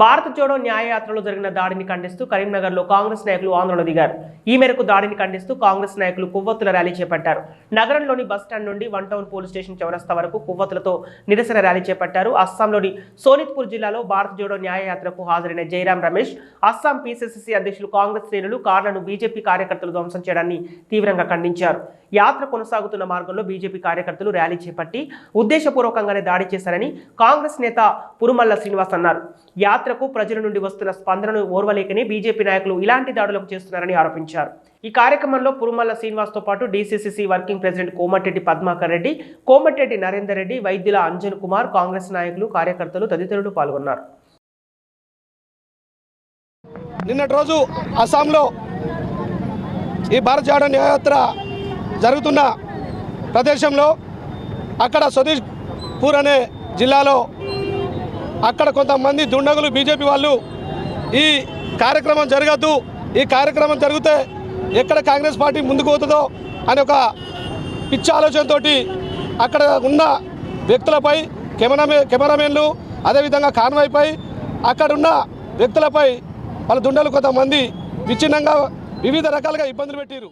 భారత్ జోడో న్యాయయాత్రలో జరిగిన దాడిని ఖండిస్తూ కరీంనగర్లో కాంగ్రెస్ నాయకులు ఆందోళన దిగారు. ఈ మేరకు దాడిని ఖండిస్తూ కాంగ్రెస్ నాయకులు కొవ్వొత్తుల ర్యాలీ చేపట్టారు. నగరంలోని బస్టాండ్ నుండి వన్ టౌన్ పోలీస్ స్టేషన్ చౌరస్తా వరకు కొవ్వొత్తులతో నిరసన ర్యాలీ చేపట్టారు. అస్సాంలోని సోనిత్పూర్ జిల్లాలో భారత్ జోడో న్యాయయాత్రకు హాజరైన జయరాం రమేష్ అస్సాం పీసీసీసీ అధ్యక్షులు కాంగ్రెస్ శ్రేణులు కార్లను బీజేపీ కార్యకర్తలు ధ్వంసం చేయడాన్ని తీవ్రంగా ఖండించారు. యాత్ర కొనసాగుతున్న మార్గంలో బీజేపీ కార్యకర్తలు ర్యాలీ చేపట్టి ఉద్దేశపూర్వకంగానే దాడి చేశారని కాంగ్రెస్ నేత పురుమల్ల శ్రీనివాస్ అన్నారు. యాత్రకు ప్రజల నుండి వస్తున్న స్పందనను ఓర్వలేకనే బీజేపీ నాయకులు ఇలాంటి దాడులకు చేస్తున్నారని ఆరోపించారు. ఈ కార్యక్రమంలో పురుమల్ల శ్రీనివాస్తో పాటు DCCC working president Komatireddy Padmakar Reddy Komatireddy Narender Reddy Vaidyula Anjan Kumar Congress నాయకులు కార్యకర్తలు తదితరులు పాల్గొన్నారు. నిన్నటి రోజు అస్సాంలో ఈ భారత్ జాడో న్యాయయాత్ర జరుగుతున్న ప్రదేశంలో అక్కడ స్వదేశ్ పూర్ అనే జిల్లాలో అక్కడ కొంతమంది దుండగులు బీజేపీ వాళ్ళు ఈ కార్యక్రమం జరగద్దు ఈ కార్యక్రమం జరిగితే ఎక్కడ కాంగ్రెస్ పార్టీ ముందుకు పోతుందో అనే ఒక పిచ్చి ఆలోచనతో అక్కడ ఉన్న వ్యక్తులపై కెమెరామే కెమెరామెన్లు అదేవిధంగా కాన్వాయ్పై అక్కడ ఉన్న వ్యక్తులపై వాళ్ళ దుండలు కొంతమంది విచ్ఛిన్నంగా వివిధ రకాలుగా ఇబ్బందులు పెట్టారు